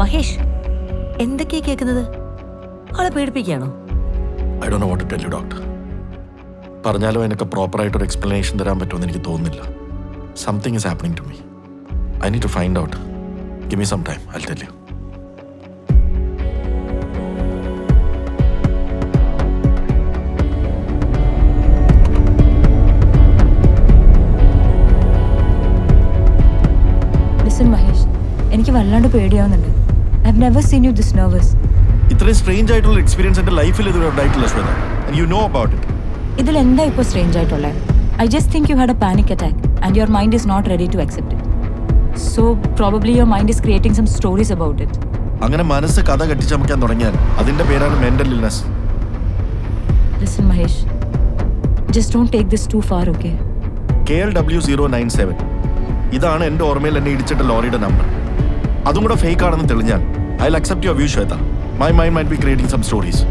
മഹേഷ് എന്തൊക്കെയാ കേൾക്കുന്നത്? ആളെ പേടിപ്പിക്കുകയാണോ? I do what to tell you doctor പറഞ്ഞാലും അതിനൊക്കെ പ്രോപ്പറായിട്ടൊരു എക്സ്പ്ലനേഷൻ തരാൻ പറ്റുമെന്ന് എനിക്ക് തോന്നുന്നില്ല. Something is happening to me I need to find out give me some time I tell you listen Mahesh എനിക്ക് വല്ലാണ്ട് പേടിയാവുന്നുണ്ട്. Never seen you this nervous ഇത്രയും സ്ട്രേഞ്ച് ആയിട്ടുള്ള എക്സ്പീരിയൻസ് എന്റെ ലൈഫിൽ ഇതുവരെ ഉണ്ടായിട്ടില്ല Shweta. And you know about it ഇതിൽ എന്താ ഇപ്പോൾ സ്ട്രേഞ്ച് ആയിട്ടുള്ളത് I just think you had a panic attack and your mind is not ready to accept it so probably your mind is creating some stories about it അങ്ങനെ മനസ്സ് കഥ കെട്ടിച്ചമക്കാൻ തുടങ്ങിയാൽ അതിന്റെ പേരാണ് mental illness listen Mahesh just don't take this too far okay K L W zero nine seven ഇതാണ് എന്റെ ഓർമ്മയിൽ എന്നെ ഇടിച്ചിട്ട ലോറിയുടെ നമ്പർ അതും കൂടെ ഫേക്ക് ആണെന്ന് തെളിഞ്ഞാൽ I accept your view Shweta my mind might be creating some stories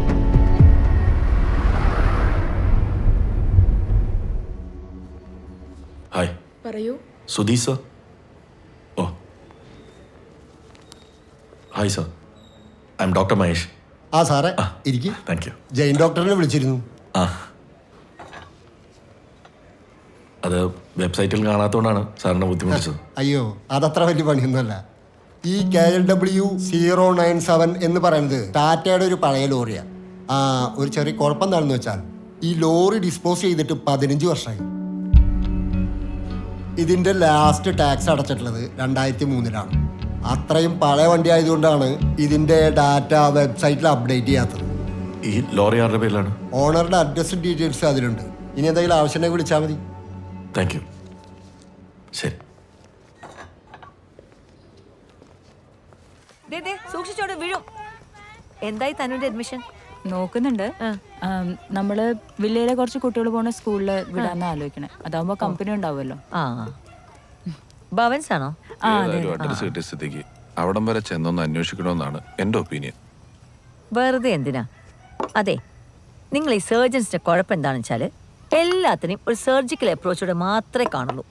hi പറയൂ. Sudhi sir. Oh. Hi sir I am doctor Mahesh ആ സാറേ ഇരിക്കും. താങ്ക് യു ജെയിൻ ഡോക്ടറിനെ വിളിച്ചിരുന്നു. ആ. അത് വെബ്സൈറ്റിൽ കാണാത്തതുകൊണ്ടാണ് സാറിനെ ബുദ്ധിമുട്ടിച്ചത്. അയ്യോ അതത്ര വലിയ പണിയൊന്നുമല്ല. ഈ K L W zero nine seven എന്ന് പറയുന്നത് ടാറ്റയുടെ ഒരു പഴയ ലോറിയാണ് ആ ഒരു ചെറിയ കുഴപ്പം എന്താണെന്ന് വെച്ചാൽ ഈ ലോറി ഡിസ്പോസ് ചെയ്തിട്ട് പതിനഞ്ച് വർഷമായി. ഇതിന്റെ ലാസ്റ്റ് ടാക്സ് അടച്ചിട്ടുള്ളത് രണ്ടായിരത്തി മൂന്നിലാണ് അത്രയും പഴയ വണ്ടി ആയതുകൊണ്ടാണ് ഇതിന്റെ ഡാറ്റ വെബ്സൈറ്റിൽ അപ്ഡേറ്റ് ചെയ്യാത്തത്. ഈ ലോറി ആരുടെ പേരിലാണ്? ഓണറുടെ അഡ്രസ് ഡീറ്റെയിൽസ് അതിലുണ്ട്. ഇനി എന്തെങ്കിലും ആവശ്യമുണ്ടെങ്കിൽ വിളിച്ചാൽ മതി. താങ്ക് യു ശരി. ദേ, ദേ, സൂക്ഷിച്ചോടെ വീഴും. എന്തായി തനുവിന്റെ അഡ്മിഷൻ നോക്കുന്നുണ്ട്. നമ്മൾ വില്ലയിലെ കുറച്ച് കുട്ടികൾ പോണ സ്കൂളിൽ വിടാന്ന് ആലോചിക്കണേ. അതാവുമ്പോ കമ്പനി ഉണ്ടാവുമല്ലോ. ആ. ഭവൻസ് ആണോ അഡ്രസ് കിട്ടിയ സ്ഥിതിക്ക്. അവിടം വരെ ചെന്നൊന്ന് അന്വേഷിക്കണമെന്നാണ് എന്റെ ഒപ്പീനിയൻ വെറുതെ എന്തിനാ? അതെ നിങ്ങൾ ഈ സർജൻസിന്റെ കുഴപ്പം എന്താണെന്ന് വെച്ചാൽ എല്ലാത്തിനെയും ഒരു സർജിക്കൽ അപ്രോച്ചോടെ മാത്രമേ കാണുള്ളൂ.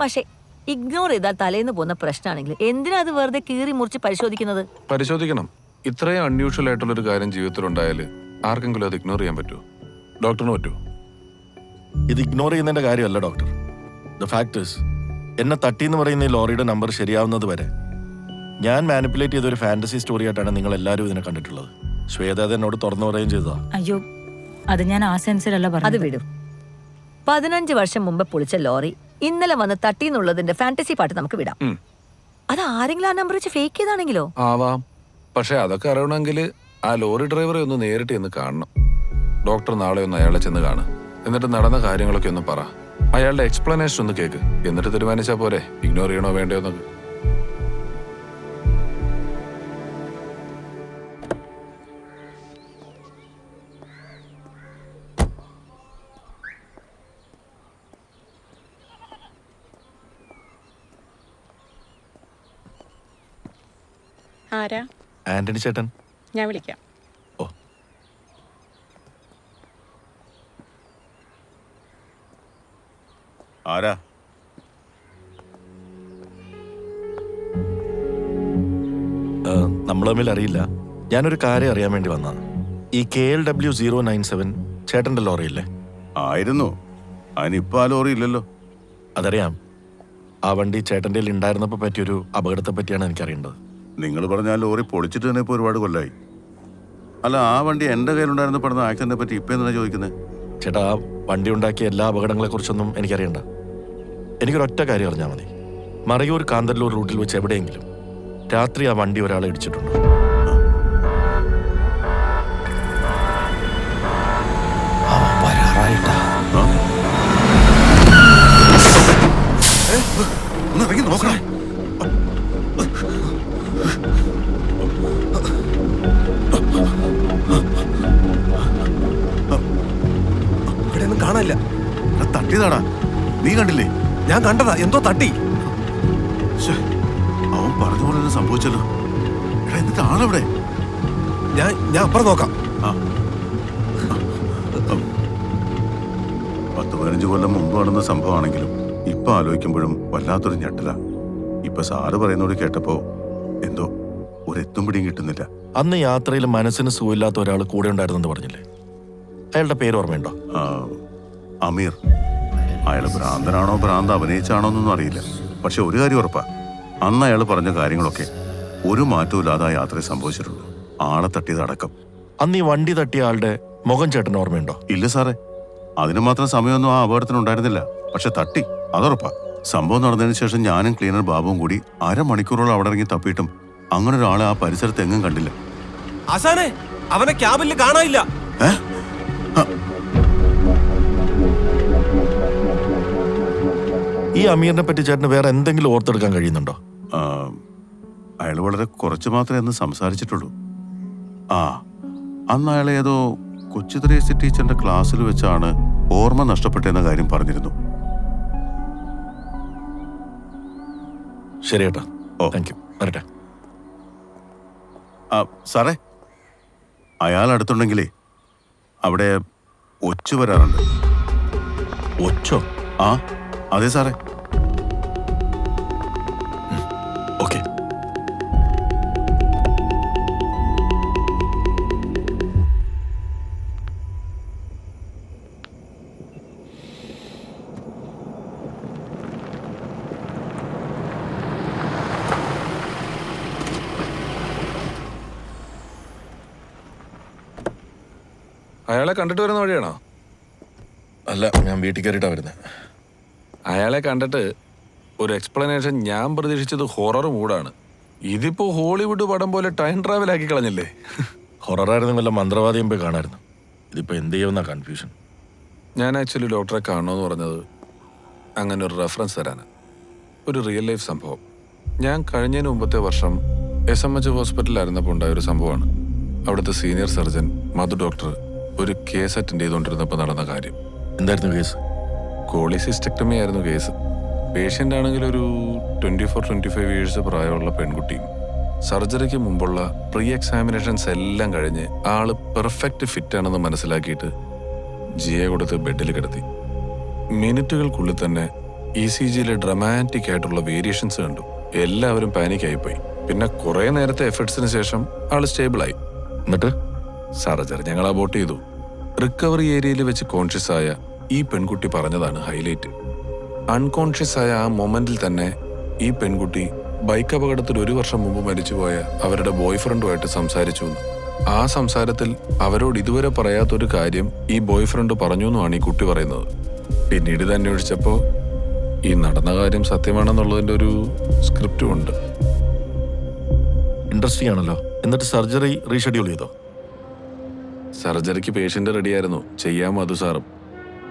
പക്ഷേ ഇഗ്നോർ ചെയ്താൽ തലേന്ന് പോകുന്ന പ്രശ്നമാണെങ്കിൽ എന്തിനാ അത് വെറുതെ കീറി മുറിച്ച് പരിശോധിക്കുന്നത്? പരിശോധിക്കണം. ഇത്രയും അൺയൂഷ്വൽ ആയിട്ടുള്ളൊരു കാര്യം ജീവിതത്തിൽ ഉണ്ടായാൽ ആർക്കെങ്കിലും അത് ഇഗ്നോർ ചെയ്യാൻ പറ്റുമോ ഡോക്ടറിന് പറ്റുമോ ഇത് ഇഗ്നോർ ചെയ്യുന്നതിന്റെ കാര്യമല്ല ഡോക്ടർ ദ ഫാക്ടേഴ്സ് എന്നെ തട്ടി എന്ന് പറയുന്ന ഈ ലോറിയുടെ നമ്പർ ശരിയാവുന്നത് വരെ ഞാൻ മാനിപ്പുലേറ്റ് ചെയ്ത ഒരു ഫാന്റസി സ്റ്റോറി ആയിട്ടാണ് നിങ്ങൾ എല്ലാവരും ഇതിനെ കണ്ടിട്ടുള്ളത്. ശ്വേത അത് എന്നോട് തുറന്നു പറയുകയും ചെയ്തതാ. അയ്യോ അത് ഞാൻ ആ സെൻസിലല്ല അത് പറഞ്ഞത്. വിടും. പതിനഞ്ച് വർഷം മുമ്പ് പൊളിച്ച ലോറി ഇന്നലെ വന്ന് തട്ടി എന്നുള്ളതിന്റെ ഫാന്റസി പാട്ട് നമുക്ക് വിടാം. ഉം. അത് ആരെങ്കിലും ആ നമ്പർ വെച്ച് ഫേക്ക് ചെയ്താണെങ്കിലോ? ആവാം. പക്ഷെ അതൊക്കെ അറിയണമെങ്കിൽ ആ ലോറി ഡ്രൈവറെ ഒന്ന് നേരിട്ട് ഒന്ന് കാണണം. ഡോക്ടർ നാളെ ഒന്ന് അയാളെ ചെന്ന് കാണും. എന്നിട്ട് നടന്ന കാര്യങ്ങളൊക്കെ ഒന്ന് പറ. അയാളുടെ എക്സ്പ്ലനേഷൻ ഒന്ന് കേക്ക്. എന്നിട്ട് തീരുമാനിച്ചാ പോരെ? ഇഗ്നോർ ചെയ്യണോ വേണ്ടയോ എന്നൊക്കെ. ആരാ? ആന്റണി ചേട്ടൻ. ഞാൻ വിളിക്കാം. ഓ. ആരാ? നമ്മൾ തമ്മിൽ അറിയില്ല. ഞാനൊരു കാര്യം അറിയാൻ വേണ്ടി വന്നതാണ് ഈ K L W zero nine seven ചേട്ടന്റെ ലോറിയില്ലേ ആയിരുന്നു. അതിനിപ്പോ ആ ലോറി ഇല്ലല്ലോ. അതറിയാം. ആ വണ്ടി ചേട്ടന്റെ ഉണ്ടായിരുന്നപ്പോൾ പറ്റിയൊരു അപകടത്തെ പറ്റിയാണ് എനിക്കറിയേണ്ടത്. നിങ്ങൾ പറഞ്ഞ ആ ലോറി പൊളിച്ചിട്ട് തന്നെ ഇപ്പോൾ ഒരുപാട് കൊല്ലായി. അല്ല ആ വണ്ടി എന്റെ കയ്യിലുണ്ടായിരുന്ന പെടുന്ന ആക്സിഡന്റിനെ പറ്റി ഇപ്പം എന്താണ് ചോദിക്കുന്നത് ചേട്ടാ ആ വണ്ടി ഉണ്ടാക്കിയ എല്ലാ അപകടങ്ങളെക്കുറിച്ചൊന്നും എനിക്കറിയണ്ട. എനിക്കൊരൊറ്റ കാര്യം അറിഞ്ഞാൽ മതി. മറയൂർ കാന്തല്ലൂർ റൂട്ടിൽ വെച്ച് എവിടെയെങ്കിലും രാത്രി ആ വണ്ടി ഒരാളെ ഇടിച്ചിട്ടുണ്ടോ? കാണാനില്ല. തട്ടിതാടാ തട്ടിയതാടാ. നീ കണ്ടില്ലേ? ഞാൻ കണ്ടതാ. എന്തോ തട്ടി. അവൻ പറഞ്ഞ പോലെ തന്നെ സംഭവിച്ചല്ലോ. എടാ എന്നിട്ട് ആളെവിടെ? ഞാൻ ഞാൻ അപ്പുറം നോക്കാം. പത്ത് പതിനഞ്ച് കൊല്ലം മുമ്പ് നടന്ന സംഭവമാണെങ്കിലും ഇപ്പൊ ആലോചിക്കുമ്പോഴും വല്ലാത്തൊരു ഞെട്ടല. ഇപ്പൊ സാറ് പറയുന്നോട് കേട്ടപ്പോ എന്തോ ഒരെത്തും പിടിയും കിട്ടുന്നില്ല. അന്ന് യാത്രയിൽ മനസ്സിന് സുഖമില്ലാത്ത ഒരാൾ കൂടെ ഉണ്ടായിരുന്നെന്ന് പറഞ്ഞില്ലേ? അയാളുടെ പേര് ഓർമ്മയുണ്ടോ? ആ, അമീർ. അയാൾ ഭ്രാന്തനാണോ ഭ്രാന്ത് അഭിനയിച്ചാണോ എന്നൊന്നും അറിയില്ല. പക്ഷെ ഒരു കാര്യം ഉറപ്പാ. അന്ന് അയാൾ പറഞ്ഞ കാര്യങ്ങളൊക്കെ ഒരു മാറ്റവും ഇല്ലാതെ ആ യാത്രയിൽ സംഭവിച്ചിട്ടുള്ളൂ. ആളെ തട്ടിയത് അടക്കം. അന്ന് ഈ വണ്ടി തട്ടിയ ആളുടെ മുഖം ചേട്ടന് ഓർമ്മയുണ്ടോ? ഇല്ല സാറേ. അതിന് മാത്രം സമയമൊന്നും ആ അപകടത്തിന് ഉണ്ടായിരുന്നില്ല. പക്ഷെ തട്ടി. അതുറപ്പാ. സംഭവം നടന്നതിന് ശേഷം ഞാനും ക്ലീനർ ബാബുവും കൂടി അരമണിക്കൂറോളം അവിടെ ഇറങ്ങി തപ്പിയിട്ടും അങ്ങനെ ഒരാളെ ആ പരിസരത്ത് എങ്ങും കണ്ടില്ല അവനെ ക്യാബിൽ കാണാനില്ല. ഈ അമീറിനെ പറ്റി ചേട്ടന് വേറെ എന്തെങ്കിലും ഓർത്തെടുക്കാൻ കഴിയുന്നുണ്ടോ? അയാൾ വളരെ കുറച്ച് മാത്രമേ അന്ന് സംസാരിച്ചിട്ടുള്ളൂ. ആ അന്ന് അയാൾ ഏതോ കൊച്ചു ത്രേസി ടീച്ചറിന്റെ ക്ലാസ്സിൽ വെച്ചാണ് ഓർമ്മ നഷ്ടപ്പെട്ടെന്ന കാര്യം പറഞ്ഞിരുന്നു. ശരി ഏട്ടാ. ഓ. താങ്ക് യു വരട്ടെ. സാറേ അയാൾ അടുത്തുണ്ടെങ്കിലേ അവിടെ ഒച്ചു വരാറുണ്ട്. ഒച്ചോ? ആ അതെ സാറേ. അയാളെ കണ്ടിട്ട് വരുന്ന വഴിയാണോ? അല്ല ഞാൻ വീട്ടിൽ കയറിയിട്ടാ വരുന്നത് അയാളെ കണ്ടിട്ട് ഒരു എക്സ്പ്ലനേഷൻ ഞാൻ പ്രതീക്ഷിച്ചത് ഹൊറർ മൂഡാണ് ഇതിപ്പോ ഹോളിവുഡ് പടം പോലെ ടൈം ട്രാവൽ ആക്കി കളഞ്ഞില്ലേ? ഹൊററായിരുന്നു വല്ല മന്ത്രവാദിയും പോയി കാണായിരുന്നു. ഇതിപ്പോ എന്ത് ചെയ്യുമെന്ന കൺഫ്യൂഷൻ ഞാൻ ആക്ച്വലി ഡോക്ടറെ കാണണമെന്ന് പറഞ്ഞത് അങ്ങനെ ഒരു റെഫറൻസ് തരാനാണ് ഒരു റിയൽ ലൈഫ് സംഭവം. ഞാൻ കഴിഞ്ഞതിന് മുമ്പത്തെ വർഷം എസ് എം എച്ച് ഹോസ്പിറ്റലിലായിരുന്നപ്പോൾ ഉണ്ടായ ഒരു സംഭവമാണ്. അവിടുത്തെ സീനിയർ സർജൻ മധു ഡോക്ടർ ഒരു കേസ് അറ്റൻഡ് ചെയ്തുകൊണ്ടിരുന്നപ്പോൾ നടന്ന കാര്യം. എന്തായിരുന്നു കേസ്? കോളിസിസ്റ്റക്ടമി ആയിരുന്നു കേസ്. പേഷ്യന്റ് ആണെങ്കിൽ ഒരു twenty four twenty five years പ്രായമുള്ള പെൺകുട്ടിയും സർജറിക്ക് മുമ്പുള്ള പ്രീ എക്സാമിനേഷൻസ് എല്ലാം കഴിഞ്ഞ് ആൾ പെർഫെക്റ്റ് ഫിറ്റ് ആണെന്ന് മനസ്സിലാക്കിയിട്ട് ജിയെ കൊടുത്ത് ബെഡിൽ കിടത്തി. മിനിറ്റുകൾക്കുള്ളിൽ തന്നെ ഇ സി ജിയിലെ ഡ്രമാറ്റിക് ആയിട്ടുള്ള വേരിയേഷൻസ് കണ്ടു. എല്ലാവരും പാനിക്കായിപ്പോയി പിന്നെ കുറേ നേരത്തെ എഫേർട്സിന് ശേഷം ആൾ സ്റ്റേബിളായി എന്നിട്ട്? സർജറി ഞങ്ങൾ അബോട്ട് ചെയ്തു. റിക്കവറി ഏരിയയിൽ വെച്ച് കോൺഷ്യസ് ആയ ഈ പെൺകുട്ടി പറഞ്ഞതാണ് ഹൈലൈറ്റ് അൺകോൺഷ്യസ് ആയ ആ മൊമെന്റിൽ തന്നെ ഈ പെൺകുട്ടി ബൈക്ക് അപകടത്തിൽ ഒരു വർഷം മുമ്പ് മരിച്ചുപോയ അവരുടെ ബോയ് ഫ്രണ്ടുമായിട്ട് സംസാരിച്ചു. ആ സംസാരത്തിൽ അവരോട് ഇതുവരെ പറയാത്തൊരു കാര്യം ഈ ബോയ് ഫ്രണ്ട് പറഞ്ഞു എന്നുമാണ് ഈ കുട്ടി പറയുന്നത്. പിന്നീട് ഇത് അന്വേഷിച്ചപ്പോൾ ഈ നടന്ന കാര്യം സത്യമാണെന്നുള്ളതിന്റെ ഒരു സ്ക്രിപ്റ്റും ഉണ്ട്. ഇൻട്രസ്റ്റിംഗ് ആണല്ലോ. എന്നിട്ട് സർജറി റീഷെഡ്യൂൾ ചെയ്തോ? സർജറിക്ക് പേഷ്യന്റ് റെഡിയായിരുന്നു. ചെയ്യാമോ അത് സാറും.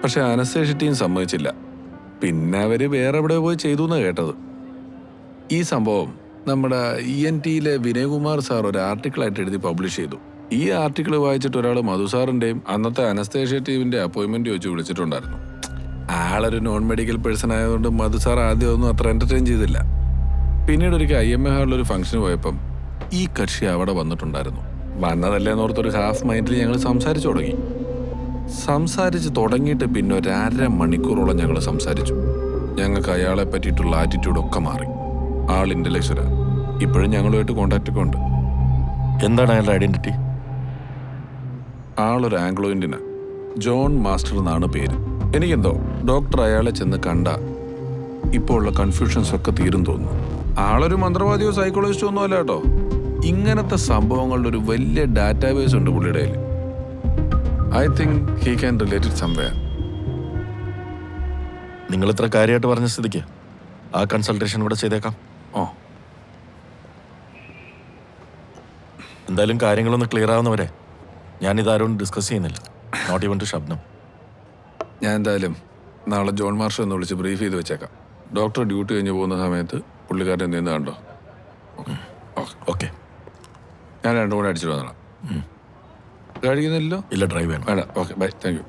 പക്ഷെ അനസ്തേഷ്യ സമ്മതിച്ചില്ല. പിന്നെ അവർ വേറെ എവിടെ പോയി ചെയ്തു എന്ന് കേട്ടത്. ഈ സംഭവം നമ്മുടെ ഇ എൻ ടിയിലെ വിനയകുമാർ സാർ ഒരു ആർട്ടിക്കിളായിട്ട് എഴുതി പബ്ലിഷ് ചെയ്തു. ഈ ആർട്ടിക്കിൾ വായിച്ചിട്ട് ഒരാൾ മധു സാറിന്റെയും അന്നത്തെ അനസ്തേഷ്യ ടീമിന്റെ അപ്പോയിന്റ്മെന്റ് വെച്ച് വിളിച്ചിട്ടുണ്ടായിരുന്നു. ആളൊരു നോൺ മെഡിക്കൽ പേഴ്സൺ ആയതുകൊണ്ട് മധു സാർ ആദ്യം ഒന്നും അത്ര എന്റർടൈൻ ചെയ്തില്ല. പിന്നീട് ഒരിക്കൽ ഐ എം എ ഹാളിൽ ഒരു ഫംഗ്ഷന് പോയപ്പം ഈ കക്ഷി അവിടെ വന്നിട്ടുണ്ടായിരുന്നു. വന്നതല്ലേ എന്നോർത്തൊരു ഹാഫ് മൈൻഡിൽ ഞങ്ങൾ സംസാരിച്ചു തുടങ്ങി. സംസാരിച്ച് തുടങ്ങിയിട്ട് പിന്നെ ഒരു അര മണിക്കൂറോളം ഞങ്ങൾ സംസാരിച്ചു. ഞങ്ങൾക്ക് അയാളെ പറ്റിയിട്ടുള്ള ആറ്റിറ്റ്യൂഡൊക്കെ മാറി. ആൾ ഇന്റലക്ച്വല ഇപ്പോഴും ഞങ്ങളുമായിട്ട് കോണ്ടാക്റ്റ് ഒക്കെ ഉണ്ട്. എന്താണ് അയാളുടെ ഐഡന്റിറ്റി ആളൊരു ആംഗ്ലോ ഇന്ത്യനാ ജോൺ മാസ്റ്റർ എന്നാണ് പേര്. എനിക്കെന്തോ ഡോക്ടർ അയാളെ ചെന്ന് കണ്ട ഇപ്പോൾ ഉള്ള കൺഫ്യൂഷൻസ് ഒക്കെ തീരും തോന്നുന്നു. ആളൊരു മന്ത്രവാദിയോ സൈക്കോളജിസ്റ്റോ ഒന്നും അല്ല കേട്ടോ. ഇങ്ങനത്തെ സംഭവങ്ങളുടെ ഒരു വലിയ ഡാറ്റാബേസ് ഉണ്ട് പുള്ളിയുടെ കയ്യിൽ I think he can related someway somewhere നിങ്ങൾ ഇത്ര കാര്യമായിട്ട് പറഞ്ഞ സ്ഥിതിക്ക് ആ കൺസൾട്ടേഷൻ ഇവിടെ ചെയ്തേക്കാം. ഓ. എന്തായാലും കാര്യങ്ങളൊന്ന് ക്ലിയർ ആവുന്നവരെ ഞാൻ ഇതാരും ഡിസ്കസ് ചെയ്യുന്നില്ല. നോട്ട് ഈവൻ ടു ശബ്ദം ഞാൻ എന്തായാലും നാളെ ജോൺ മാർഷ് ഒന്ന് വിളിച്ച് ബ്രീഫ് ചെയ്ത് വെച്ചേക്കാം. ഡോക്ടർ ഡ്യൂട്ടി കഴിഞ്ഞ് പോകുന്ന സമയത്ത് പുള്ളിക്കാരൻ നിന്ന് കണ്ടോ? ഞാൻ രണ്ടും കൂടെ അടിച്ചിട്ട് വന്നോളാം. കഴിക്കുന്നില്ലല്ലോ ഇല്ല ഡ്രൈവ് ചെയ്യണം. വേണ്ട. Okay bye thank you